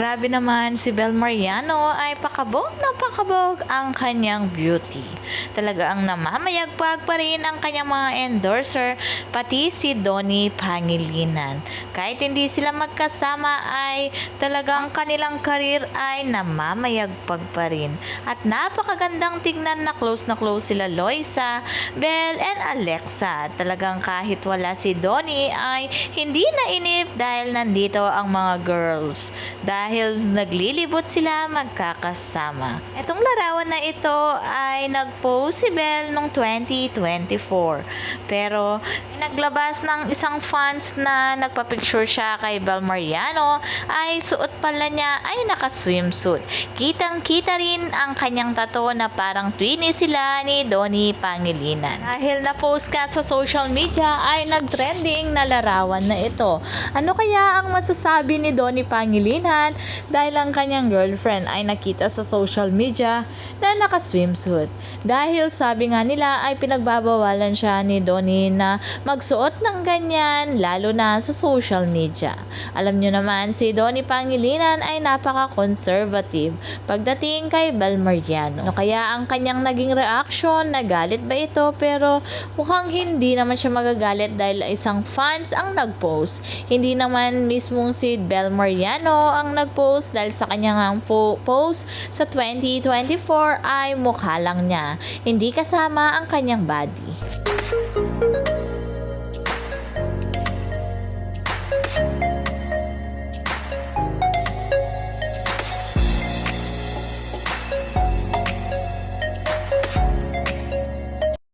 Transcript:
Grabe naman si Bel Mariano ay pakabog na pakabog ang kanyang beauty. Talaga ang namamayagpag pa rin ang kanyang mga endorser, pati si Donnie Pangilinan. Kahit hindi sila magkasama ay talagang kanilang karir ay namamayagpag pa rin. At napakagandang tignan na close na close sila Loisa, Bel, and Alexa. Talagang kahit wala si Donnie ay hindi nainip dahil nandito ang mga girls. Dahil naglilibot sila magkakasama. Itong larawan na ito ay nag-post si Bel noong 2024. Pero naglabas ng isang fans na nagpa-picture siya kay Bel Mariano ay suot pala niya ay naka-swimsuit. Kitang-kita rin ang kanyang tato na parang twinny sila ni Donnie Pangilinan. Dahil na-post ka sa social media ay nag-trending na larawan na ito. Ano kaya ang masasabi ni Donnie Pangilinan dahil ang kanyang girlfriend ay nakita sa social media na naka-swimsuit. Dahil sabi nga nila ay pinagbabawalan siya ni Donnie na magsuot ng ganyan lalo na sa social media. Alam nyo naman si Donnie Pangilinan ay napaka-conservative pagdating kay Bel Mariano. Ano kaya ang kanyang naging reaction? Nagalit ba ito? Pero mukhang hindi naman siya magagalit dahil isang fans ang nag-post. Hindi naman mismong si Bel Mariano ang nag-post dahil sa kanyang post sa 2024 ay mukha lang niya. Hindi kasama ang kanyang body.